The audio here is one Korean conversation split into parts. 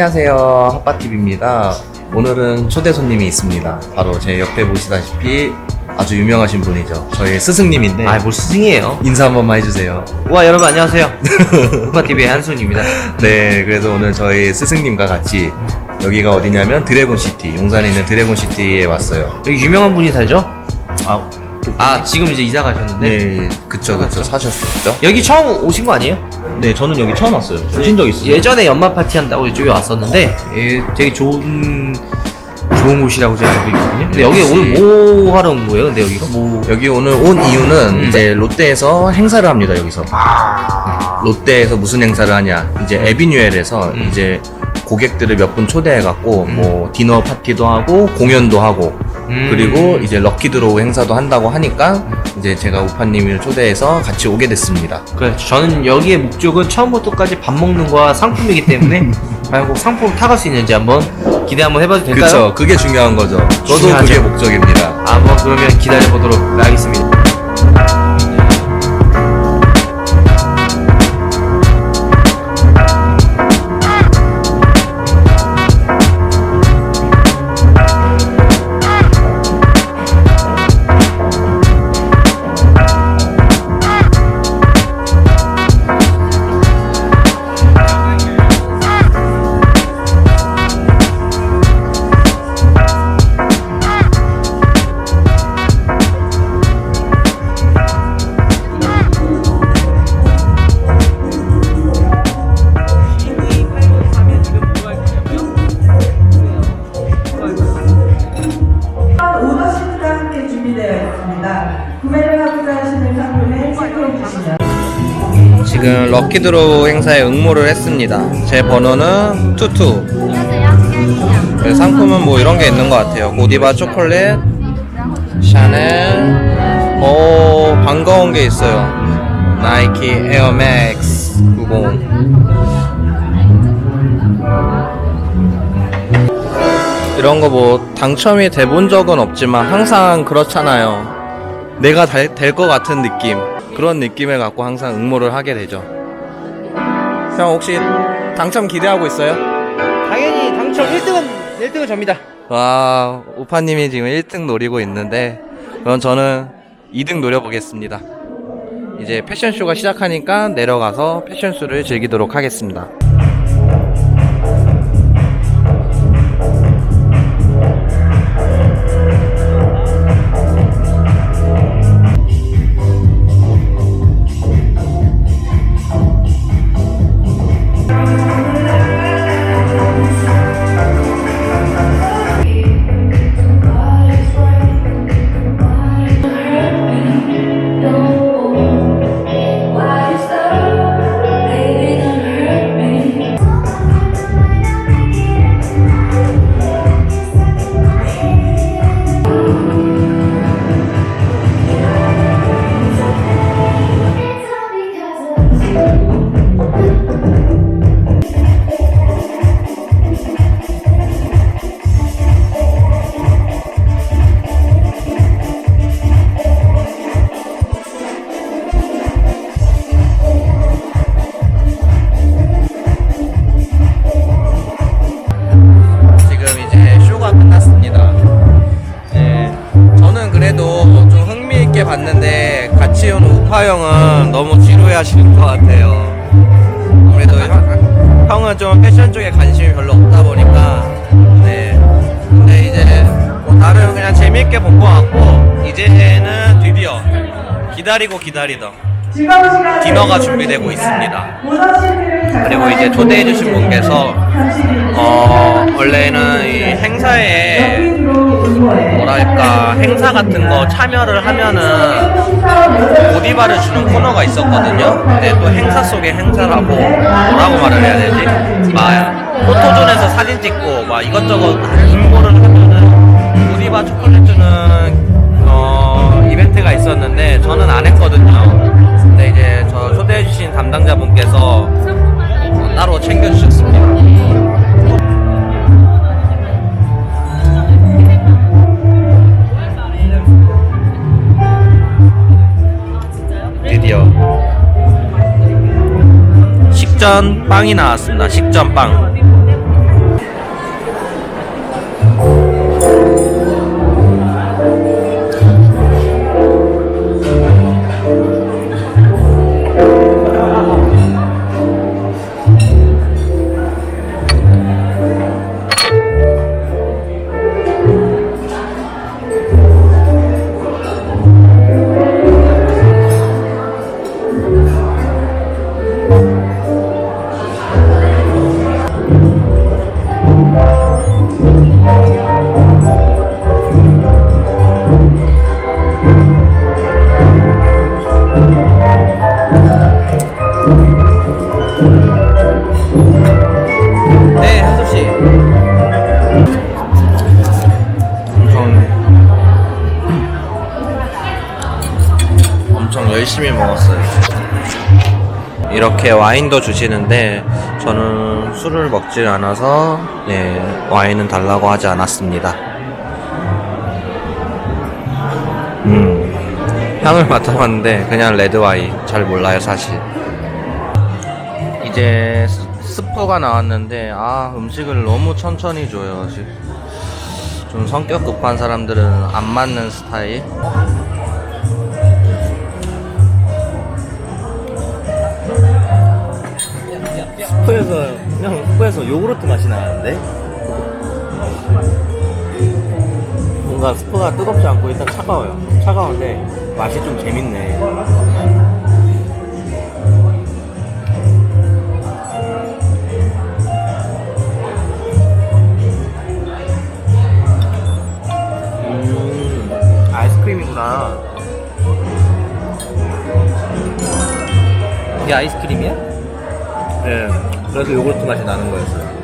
안녕하세요. 핫바TV입니다. 오늘은 초대 손님이 있습니다. 바로 제 옆에 보시다시피 아주 유명하신 분이죠. 저의 스승님인데 아, 뭘 스승이에요? 인사 한 번만 해주세요. 와, 여러분 안녕하세요. 후파TV의 한순입니다. 네, 그래서 오늘 저희 스승님과 같이 여기가 어디냐면 드래곤시티, 용산에 있는 드래곤시티에 왔어요. 여기 유명한 분이 살죠? 아, 아, 지금 이제 이사 가셨는데. 네, 그쵸, 그쵸. 사셨었죠? 여기 처음 오신 거 아니에요? 네, 저는 여기 처음 왔어요. 오신 적 있어요? 예전에 연말 파티 한다고 이쪽에 왔었는데, 예, 되게 좋은, 좋은 곳이라고 제가 알고 있거든요. 근데 여기 역시. 오늘 뭐 하러 온 거예요? 근데 여기가 뭐. 여기 오늘 온 이유는 음. 이제 롯데에서 행사를 합니다 여기서 롯데에서 무슨 행사를 하냐 이제 에비뉴엘에서 음. 이제 고객들을 몇 분 초대해갖고 음. 뭐 디너 파티도 하고 공연도 하고 음. 그리고 이제 럭키 드로우 행사도 한다고 하니까 이제 제가 우파님을 초대해서 같이 오게 됐습니다 그래, 저는 여기의 목적은 처음부터까지 밥 먹는 거와 상품이기 때문에, 과연 꼭 상품 타갈 수 있는지 한번 기대 한번 해봐도 될까요? 그쵸 그게 중요한 거죠 저도 중요하죠. 그게 목적입니다 아, 뭐, 그러면 기다려보도록 하겠습니다. 있습니다. 구매를 하고자 하시는 상품에 체크해 주시면 지금 럭키드로우 행사에 응모를 했습니다 제 번호는 투투 그래서 상품은 뭐 이런 게 있는 것 같아요. 고디바 초콜릿, 샤넬, 오 반가운 게 있어요. 나이키 에어맥스 90. 이런 거 뭐 당첨이 돼 본 적은 없지만 항상 그렇잖아요. 내가 될 것 같은 느낌 그런 느낌을 갖고 항상 응모를 하게 되죠. 형 혹시 당첨 기대하고 있어요? 당연히 당첨 1등은, 1등은 접니다. 와, 우파님이 지금 1등 노리고 있는데, 그럼 저는 2등 노려보겠습니다. 이제 패션쇼가 시작하니까 내려가서 패션쇼를 즐기도록 하겠습니다. 우파 형은 너무 지루해 하시는 것 같아요. 아무래도 형, 형은 좀 패션 쪽에 관심이 별로 없다 보니까 네. 근데 이제 뭐 나름 그냥 재밌게 본 것 같고 이제는 드디어 기다리고 기다리던 디너가 준비되고 있습니다. 그리고 이제 초대해주신 분께서 어 원래는 이 행사에 뭐랄까 행사 같은 거 참여를 하면은 고디바를 주는 코너가 있었거든요. 근데 또 행사 속의 행사라고 뭐라고 말을 해야 되지? 막 포토존에서 사진 찍고 막 이것저것 응모를 하면은 고디바 초콜릿 주는 어 이벤트가 있었는데 빵이 나왔습니다. 식전 빵. 이렇게 와인도 주시는데 저는 술을 먹질 않아서 네, 와인은 달라고 하지 않았습니다. 음, 향을 맡아봤는데 그냥 레드 와인 잘 몰라요 사실. 이제 스- 스프가 나왔는데 아 음식을 너무 천천히 줘요. 좀 성격 급한 사람들은 안 맞는 스타일. 스프에서 그냥 스프에서 요구르트 맛이 나는데 뭔가 스프가 뜨겁지 않고 일단 차가워요. 차가운데 맛이 좀 재밌네. 음, 아이스크림이구나. 이게 아이스크림이야? 네. 그래서 요구르트 맛이 나는 거였어요.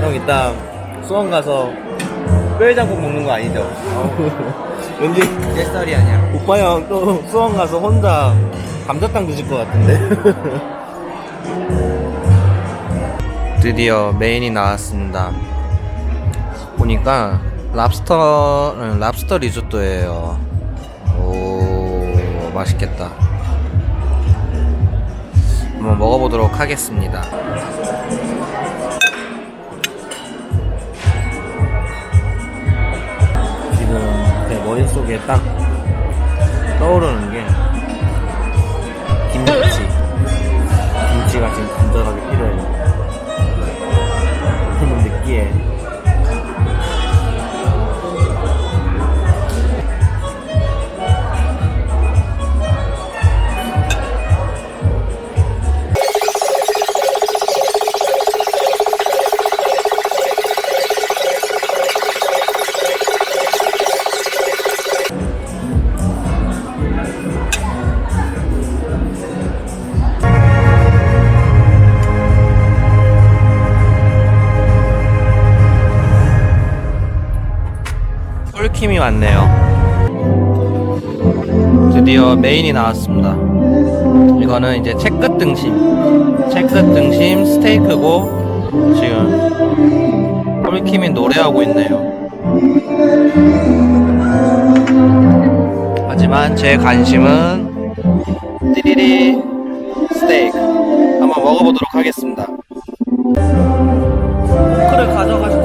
형 이따 수원 가서 뼈해장국 먹는 거 아니죠? 왠지 내 쌀이 아니야. 오빠 형 또 수원 가서 혼자 감자탕 드실 것 같은데. 드디어 메인이 나왔습니다. 보니까 랍스터 응, 랍스터 리조또예요. 오 맛있겠다. 한번 먹어보도록 하겠습니다. 지금 제 머릿속에 딱 떠오르는 게 김치. 김치가 지금 간절하게 필요해요. 너무 느끼해. 꿀킴이 왔네요. 드디어 메인이 나왔습니다. 이거는 이제 채끝 등심, 채끝 등심 스테이크고 지금 꿀킴이 노래하고 있네요. 하지만 제 관심은 띠리리 스테이크 한번 먹어보도록 하겠습니다. 포크를 가져가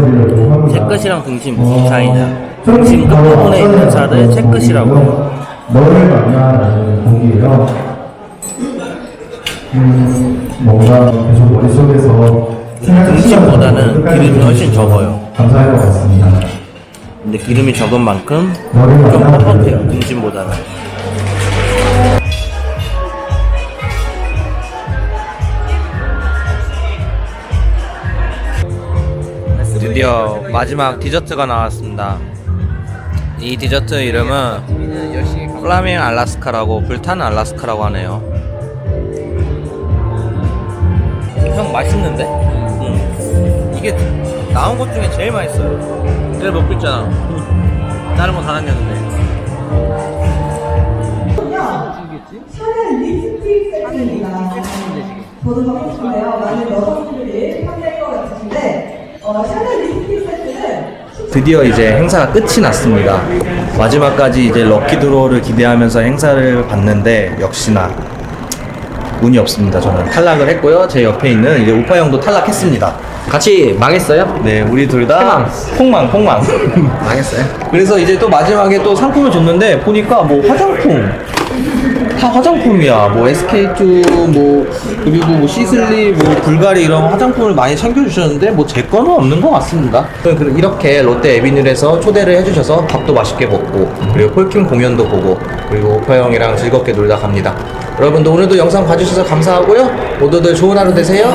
셨어. 채끝이랑 등심 무슨 차이냐? 등심 끝부분에 있는 살을 채끝이라고 해요. 너를 만나라는 곡이에요. 음, 뭔가 계속 머릿속에서 등심보다는 기름이 훨씬 적어요. 감사할 것 같습니다. 근데 기름이 적은 만큼 좀 뻣뻣해요. 등심보다는. 드디어 마지막 디저트가 나왔습니다. 이 디저트 이름은 플라밍 알라스카라고 불타는 알라스카라고 하네요. 형 맛있는데? 응. 이게 나온 것 중에 제일 맛있어요. 제일 먹고 있잖아. 다른 거 다 남겼는데. 샤넬 립스틱 세트입니다. 저도 갖고 싶은데요. 많은 여성분들이 판매할 것 같으신데 어, 샤넬 립스틱 세트는 드디어 이제 행사가 끝이 났습니다. 마지막까지 이제 럭키 드로우를 기대하면서 행사를 봤는데 역시나 운이 없습니다. 저는 탈락을 했고요. 제 옆에 있는 이제 우파 형도 탈락했습니다. 같이 망했어요? 네, 우리 둘다 폭망, 폭망. 망했어요. 그래서 이제 또 마지막에 또 상품을 줬는데 보니까 뭐 화장품 다 화장품이야. 뭐 SK2 뭐 그리고 뭐 시슬리 뭐 불가리 이런 화장품을 많이 챙겨주셨는데 뭐 제 거는 없는 것 같습니다. 이렇게 롯데 에비뉴에서 초대를 해주셔서 밥도 맛있게 먹고 그리고 폴킴 공연도 보고 그리고 오파 형이랑 즐겁게 놀다 갑니다. 여러분도 오늘도 영상 봐주셔서 감사하고요. 모두들 좋은 하루 되세요.